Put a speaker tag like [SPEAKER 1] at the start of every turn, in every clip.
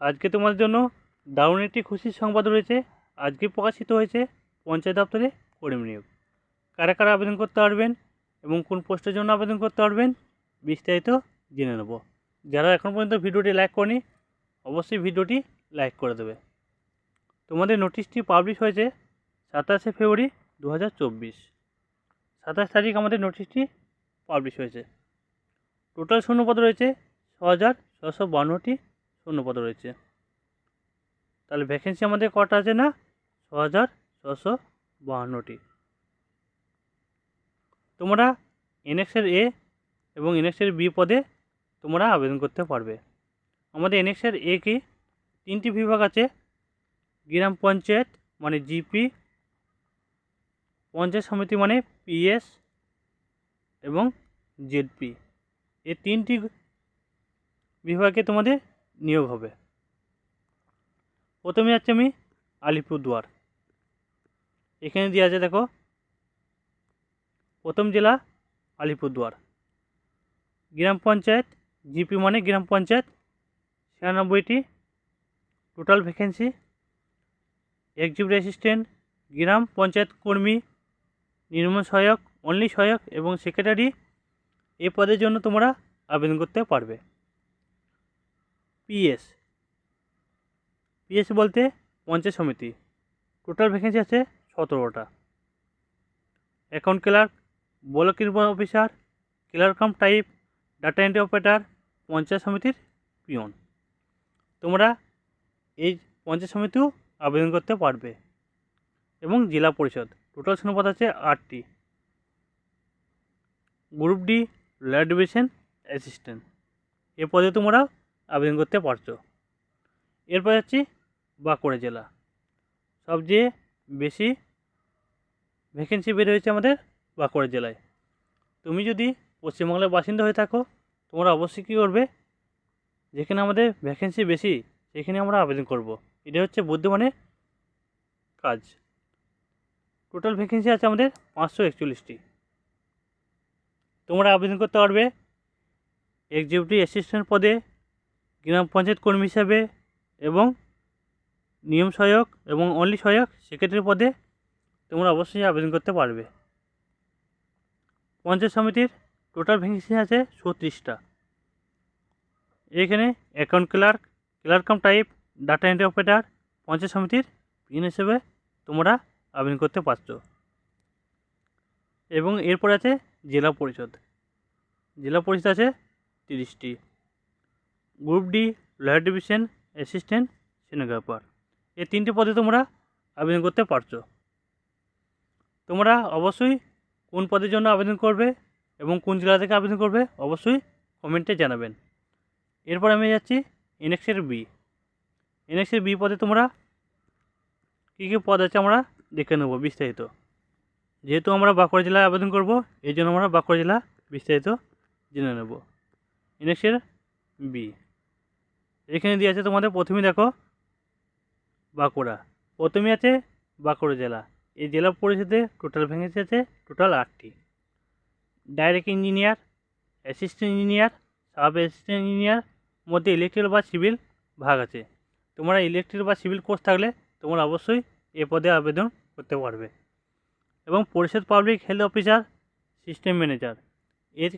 [SPEAKER 1] আজকে তোমাদের জন্য দারুণ একটি খুশির সংবাদ রয়েছে। আজকে প্রকাশিত হয়েছে পঞ্চায়েত দপ্তরে কর্মী নিয়োগ। কারা কারা আবেদন করতে পারবেন এবং কোন পোস্টের জন্য আবেদন করতে পারবেন বিস্তারিত জেনে নেব। যারা এখন পর্যন্ত ভিডিওটি লাইক করেনি, অবশ্যই ভিডিওটি লাইক করে দেবে। তোমাদের নোটিশটি পাবলিশ হয়েছে সাতাশে ফেব্রুয়ারি দু হাজার চব্বিশ। সাতাশ তারিখ আমাদের নোটিশটি পাবলিশ হয়েছে। টোটাল শূন্যপদ রয়েছে ছ হাজার ছশো বান্নটি শূন্যপদ রয়েছে। তাহলে ভ্যাকেন্সি আমাদের কটা আছে না? ছ হাজার ছশো বাহান্নটি। তোমরা এনএক্সের এ এবং এনএক্সের বি পদে তোমরা আবেদন করতে পারবে। আমাদের এনএক্সের এ কি? তিনটি বিভাগ আছে। গ্রাম পঞ্চায়েত মানে জিপি পঞ্চায়েত সমিতি মানে পিএস এবং জেডপি এই তিনটি বিভাগে তোমাদের নিয়োগ হবে। প্রথমে যাচ্ছি আমি আলিপুরদুয়ার। এখানে দিয়ে আছে দেখো, প্রথম জেলা আলিপুরদুয়ার। গ্রাম পঞ্চায়েত, জিপি মানে গ্রাম পঞ্চায়েত, ছিয়ানব্বইটি টোটাল ভ্যাকেন্সি এক্সিকিউটিভ অ্যাসিস্ট্যান্ট গ্রাম পঞ্চায়েত কর্মী, নির্মাণ সহায়ক অনলি সহায়ক এবং সেক্রেটারি এই পদের জন্য তোমরা আবেদন করতে পারবে। পিএস। পিএস বলতে পঞ্চায়েত সমিতি। টোটাল ভ্যাকেন্সি আছে সতেরোটা। অ্যাকাউন্ট ক্লার্ক ব্লক নির্বাহী officer clerk cum type data entry operator panchayat সমিতির পিয়ন। তোমরা এই পঞ্চায়েত সমিতিও আবেদন করতে পারবে। এবং জেলা পরিষদ। টোটাল শূন্যপদ আছে আটটি। Group D lower division assistant এ পদে তোমরা আবেদন করতে পারছ। এরপর যাচ্ছি বাঁকুড়া জেলা। সবচেয়ে বেশি ভ্যাকেন্সি বের হয়েছে আমাদের বাঁকুড়া জেলায়। তুমি যদি পশ্চিমবাংলার বাসিন্দা হয়ে থাকো, তোমরা অবশ্যই কী করবে? যেখানে আমাদের ভ্যাকেন্সি বেশি, সেখানে আমরা আবেদন করব। এটা হচ্ছে বুদ্ধিমানের কাজ। টোটাল ভ্যাকেন্সি আছে আমাদের পাঁচশো একচল্লিশটি। তোমরা আবেদন করতে পারবে। এক্সিকিউটিভ অ্যাসিস্ট্যান্ট পদে গ্রাম পঞ্চায়েত কর্মী হিসাবে এবং নিয়ম সহায়ক এবং অনলি সহায়ক সেক্রেটারি পদে তোমরা অবশ্যই আবেদন করতে পারবে। পঞ্চায়েত সমিতির টোটাল ভ্যাকেন্সি আছে ছত্রিশটা। এখানে account clerk clerk cum type data entry operator panchayat সমিতির পিন হিসেবে তোমরা আবেদন করতে পারছ। এবং এরপর আছে জেলা পরিষদ। জেলা পরিষদ আছে তিরিশটি। Group D lower division, assistant, সিনেগাপার। এই তিনটি পদে তোমরা আবেদন করতে পারছ। তোমরা অবশ্যই কোন পদের জন্য আবেদন করবে এবং কোন জেলা থেকে আবেদন করবে অবশ্যই কমেন্টে জানাবেন। এরপর আমি যাচ্ছি এনএক্সের বি। এনএক্সের বি পদে তোমরা কী কী পদ আছে আমরা দেখে নেব বিস্তারিত। যেহেতু আমরা বাঁকুড়া জেলায় আবেদন করব, এই জন্য আমরা বাঁকুড়া জেলা বিস্তারিত জেনে নেব। এনএক্সের বি। এখানে দিয়ে আছে তোমাদের প্রথমেই দেখো বাঁকুড়া। প্রথমে আছে বাঁকুড়া জেলা। এই জেলা পরিষদে টোটাল ভ্যাকেন্সি আছে টোটাল আটটি। Direct engineer assistant engineer sub assistant engineer মধ্যে ইলেকট্রিক্যাল বা সিভিল ভাগ আছে। তোমরা ইলেকট্রিক বা সিভিল কোর্স থাকলে তোমরা অবশ্যই এ পদে আবেদন করতে পারবে। এবং পরিষদ public health officer system manager এর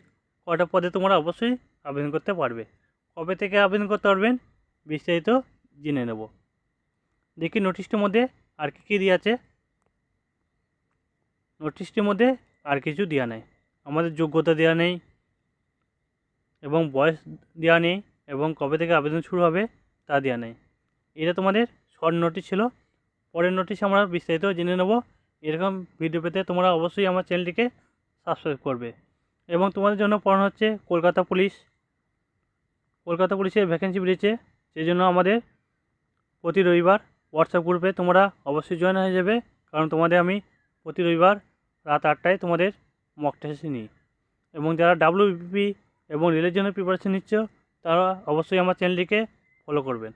[SPEAKER 1] কটা পদে তোমরা অবশ্যই আবেদন করতে পারবে। কবে থেকে আবেদন করতে পারবেন বিস্তারিত জেনে নেব। দেখি নোটিশটির মধ্যে আর কী কী দেওয়া আছে। নোটিশটির মধ্যে আর কিছু দেওয়া নেই। আমাদের যোগ্যতা দেওয়া নেই এবং বয়স দেওয়া নেই এবং কবে থেকে আবেদন শুরু হবে তা দেওয়া নেই। এটা তোমাদের শর্ট নোটিশ ছিল। পরের নোটিশ আমরা বিস্তারিত জেনে নেব। এরকম ভিডিও পেতে তোমরা অবশ্যই আমার চ্যানেলটিকে সাবস্ক্রাইব করবে। এবং তোমাদের জন্য পড়ানো হচ্ছে কলকাতা পুলিশ। কলকাতা পুলিশের ভ্যাকেন্সি বেরিয়েছে সেই জন্য আমাদের প্রতি রবিবার হোয়াটসঅ্যাপ গ্রুপে তোমরা অবশ্যই জয়েন হয়ে যাবে, কারণ তোমাদের আমি প্রতি রবিবার রাত আটটায় তোমাদের মক টেস্ট নিই। এবং যারা ডাব্লিউপি এবং রেলের জন্য প্রিপারেশন নিচ্ছ, তারা অবশ্যই আমার চ্যানেলটিকে ফলো করবেন।